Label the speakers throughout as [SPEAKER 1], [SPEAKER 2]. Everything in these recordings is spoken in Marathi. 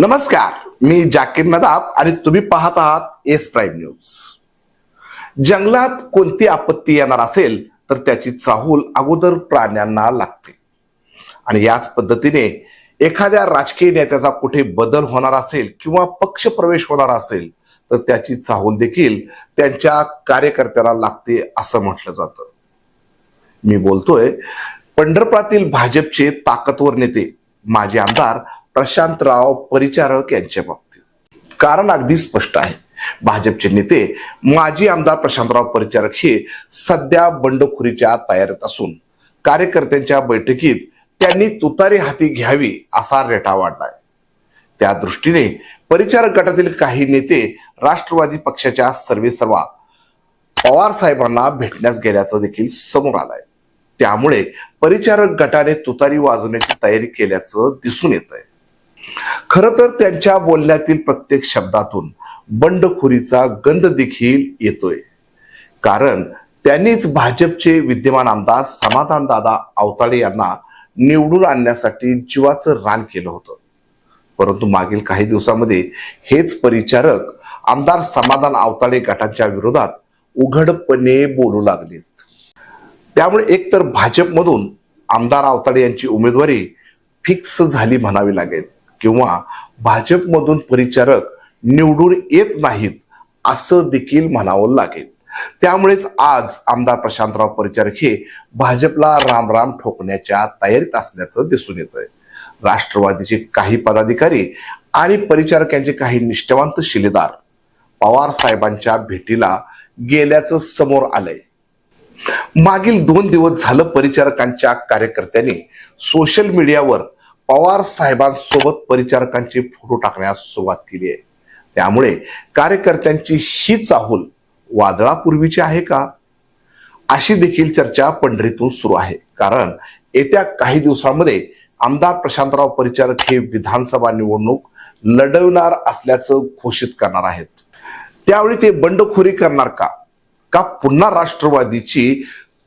[SPEAKER 1] नमस्कार मी जाकीर नदाब आणि तुम्ही पाहत आहात एस प्राईम न्यूज. जंगलात कोणती आपत्ती येणार असेल तर त्याची चाहूल अगोदर प्राण्यांना लागते. आणि याच पद्धतीने एखाद्या राजकीय नेत्याचा कुठे बदल होणार असेल किंवा पक्ष प्रवेश होणार असेल तर त्याची चाहूल देखील त्यांच्या कार्यकर्त्याला लागते असं म्हटलं जातं. मी बोलतोय पंढरपुरातील भाजपचे ताकदवर नेते माजी आमदार प्रशांतराव परिचारक यांच्या बाबतीत. कारण अगदी स्पष्ट आहे. भाजपचे नेते माजी आमदार प्रशांतराव परिचारक हे सध्या बंडखोरीच्या तयारीत असून कार्यकर्त्यांच्या बैठकीत त्यांनी तुतारी हाती घ्यावी असा रेटा वाढलाय. त्या दृष्टीने परिचारक गटातील काही नेते राष्ट्रवादी पक्षाच्या सर्वेसर्वा पवार साहेबांना भेटण्यास गेल्याचं देखील समोर आलंय. त्यामुळे परिचारक गटाने तुतारी वाजवण्याची तयारी केल्याचं दिसून येत आहे खर तर त्यांच्या बोलण्यातील प्रत्येक शब्दातून बंडखोरीचा गंध देखील येतोय. कारण त्यांनीच भाजपचे विद्यमान आमदार समाधान दादा अवताळे यांना निवडून आणण्यासाठी जीवाचं रान केलं होतं. परंतु मागील काही दिवसामध्ये हेच परिचारक आमदार समाधान अवताळे गटांच्या विरोधात उघडपणे बोलू लागलेत. त्यामुळे एकतर भाजपमधून आमदार अवताळे यांची उमेदवारी फिक्स झाली म्हणावी लागेल. किंवा भाजपमधून परिचारक निवडून येत नाहीत असं देखील म्हणावं लागेल. त्यामुळेच आज आमदार प्रशांतराव परिचारक हे भाजपला राम राम ठोकण्याच्या तयारीत असल्याचं दिसून येत राष्ट्रवादीचे काही पदाधिकारी आणि परिचारक यांचे काही निष्ठावंत शिलेदार पवार साहेबांच्या भेटीला गेल्याचं समोर आलंय. मागील दोन दिवस झालं परिचारकांच्या कार्यकर्त्यांनी सोशल मीडियावर पवार साहेबांसोबत परिचारकांचे फोटो टाकण्यास सुरुवात केली आहे. त्यामुळे कार्यकर्त्यांची ही चाहूल वादळापूर्वीची आहे का? अशी देखील चर्चा पंढरीतून सुरू आहे. कारण येत्या काही दिवसांमध्ये आमदार प्रशांतराव परिचारक हे विधानसभा निवडणूक लढवणार असल्याचं घोषित करणार आहेत. त्यावेळी ते बंडखोरी करणार का? का पुन्हा राष्ट्रवादीची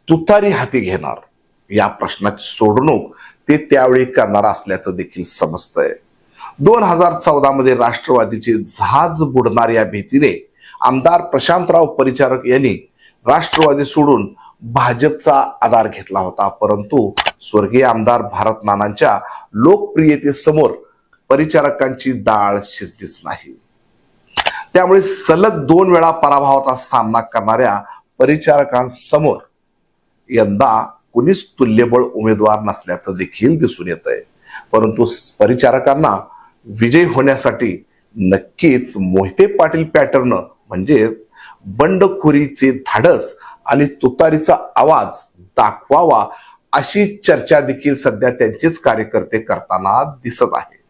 [SPEAKER 1] तुतारी हाती घेणार? या प्रश्नाची सोडवणूक ते त्यावेळी करणार असल्याचं देखील समजतंय. दोन हजार चौदा मध्ये राष्ट्रवादीचे जहाज बुडणार या भीतीने आमदार प्रशांतराव परिचारक यांनी राष्ट्रवादी सोडून भाजपचा आधार घेतला होता. परंतु स्वर्गीय आमदार भारत नानांच्या लोकप्रियतेसमोर परिचारकांची डाळ शिजलीच नाही. त्यामुळे सलग दोन वेळा पराभवाचा सामना करणाऱ्या परिचारकांसमोर यंदा कुणीच तुल्यबळ उमेदवार नसल्याचं देखील दिसून येत आहे परंतु परिचारकांना विजय होण्यासाठी नक्कीच मोहिते पाटील पॅटर्न म्हणजेच बंडखोरीचे धाडस आणि तुतारीचा आवाज दाखवावा अशी चर्चा देखील सध्या त्यांचेच कार्यकर्ते करताना दिसत आहे